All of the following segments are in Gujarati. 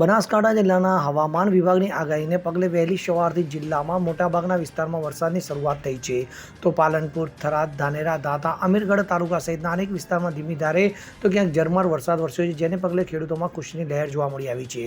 બનાસકાંઠા જિલ્લાના હવામાન વિભાગની આગાહીને પગલે વહેલી સવારથી જિલ્લામાં મોટાભાગના વિસ્તારમાં વરસાદની શરૂઆત થઈ છે. તો પાલનપુર, થરાદ, ધાનેરા, દાતા અમીરગઢ તાલુકા સહિતના અનેક વિસ્તારમાં ધીમી ધારે તો ક્યાંક ઝરમર વરસાદ વરસ્યો છે, જેને પગલે ખેડૂતોમાં ખુશીની લહેર જોવા મળી આવી છે.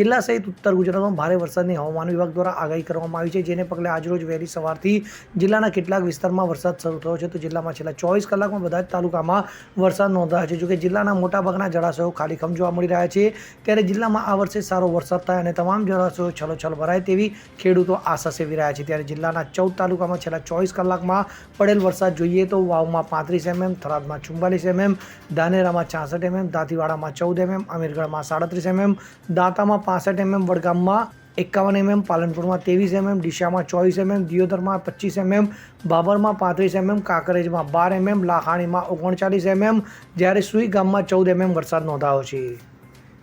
જિલ્લા સહિત ઉત્તર ગુજરાતમાં ભારે વરસાદની હવામાન વિભાગ દ્વારા આગાહી કરવામાં આવી છે, જેને પગલે આજરોજ વહેલી સવારથી જિલ્લાના કેટલાક વિસ્તારમાં વરસાદ શરૂ થયો છે. તો જિલ્લામાં છેલ્લા ચોવીસ કલાકમાં બધા જ તાલુકામાં વરસાદ નોંધાયો છે, જોકે જિલ્લાના મોટાભાગના જળાશયો ખાલીખમ જોવા મળી રહ્યા છે. ત્યારે જિલ્લામાં આ વર્ષે સારો વરસાદ થાય અને તમામ જળાશયો છલોછલ ભરાય તેવી ખેડૂતો આશા સેવી રહ્યા છે. ત્યારે જિલ્લાના ચૌદ તાલુકામાં છેલ્લા ચોવીસ કલાકમાં પડેલ વરસાદ જોઈએ તો વાવમાં પાંત્રીસ એમએમ, થરાદમાં ચુમ્બાલીસ એમએમ, ધાનેરામાં છાસઠ એમએમ, દાંતીવાડામાં ચૌદ એમએમ, અમીરગઢમાં સાડત્રીસ એમએમ, દાંતામાં પાસઠ એમએમ, વડગામમાં એકાવન એમએમ, પાલનપુરમાં ત્રેવીસ એમએમ ડીશામાં ચોવીસ એમએમ, દિયોદરમાં પચીસ એમએમ, બાબરમાં પાંત્રીસ એમએમ, કાંકરેજમાં બાર એમએમ લાખાણીમાં ઓગણચાલીસ એમએમ, જ્યારે સુઈ ગામમાં ચૌદ એમએમ વરસાદ નોંધાયો છે.